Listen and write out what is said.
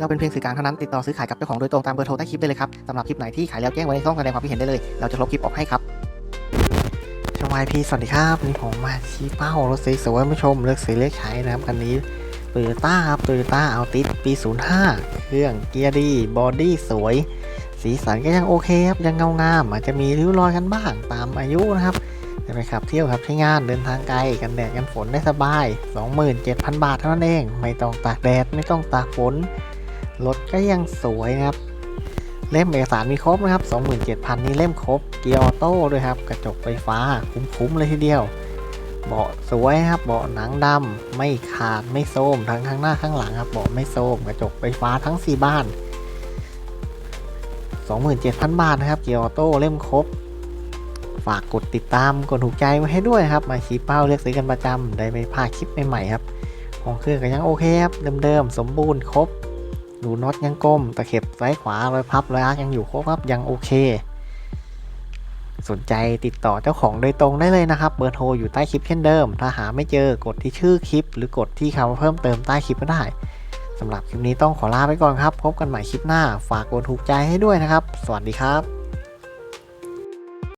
เราเป็นเพียงสื่อกลางเท่านั้นติดต่อซื้อขายกับเจ้าของโดยตรงตามเบอร์โทรใต้คลิปได้เลยครับสำหรับคลิปไหนที่ขายแล้วแจ้งไว้ในช่องแสดงความคิดเห็นได้เลยเราจะลบคลิปออกให้ครับชมายพีสวัสดีครับวันนี่ผมมาชี้เป้ารถสวยๆมาชมเลือกซื้อเลือกใช้นะครับคันนี้โตโยต้าครับโตโยต้าอัลติสปี 05 เครื่องเกียร์ดีบอดี้สวย สีสันก็ยังโอเคครับยังเงางามอาจจะมีริ้วรอยกันบ้างตามอายุนะครับจะไปขับเที่ยวครับใช้งานเดินทางไกลกันแดดกันฝนได้สบาย 27,000 บาทเท่านั้นเอง ไม่ต้องตากแดดไม่ต้องตากฝน รถก็ยังสวยนะครับ เล่มเอกสารมีครบนะครับ 27,000 นี่เล่มครบ เกียร์ออโต้ด้วยครับ กระจกไฟฟ้าคุ้มๆเลยทีเดียว เบาะสวยครับ เบาะหนังดำไม่ขาดไม่โทรมทั้งข้างหน้าข้างหลังครับ เบาะไม่โทรมกระจกไฟฟ้าทั้ง 4 บ้าน 27,000 บาทนะครับ เกียร์ออโต้เล่มครบฝากกดติดตามกดถูกใจไว้ให้ด้วยครับ มาชี้เป้าเลือกซื้อกันประจำได้ไม่พลาดคลิปใหม่ๆครับ ของเครื่องก็ยังโอเคครับ เดิมๆ สมบูรณ์ครบ ดูน็อตยังกลมตะเข็บซ้ายขวารอยพับรอยอาร์ยังอยู่ครบครับยังโอเค สนใจติดต่อเจ้าของโดยตรงได้เลยนะครับ เบอร์โทรอยู่ใต้คลิปเช่นเดิม ถ้าหาไม่เจอกดที่ชื่อคลิป หรือกดที่คำเพิ่มเติมใต้คลิปก็ได้สำหรับคลิปนี้ต้องขอลาไปก่อนครับ พบกันใหม่คลิปหน้า ฝากกดถูกใจให้ด้วยนะครับ สวัสดีครับ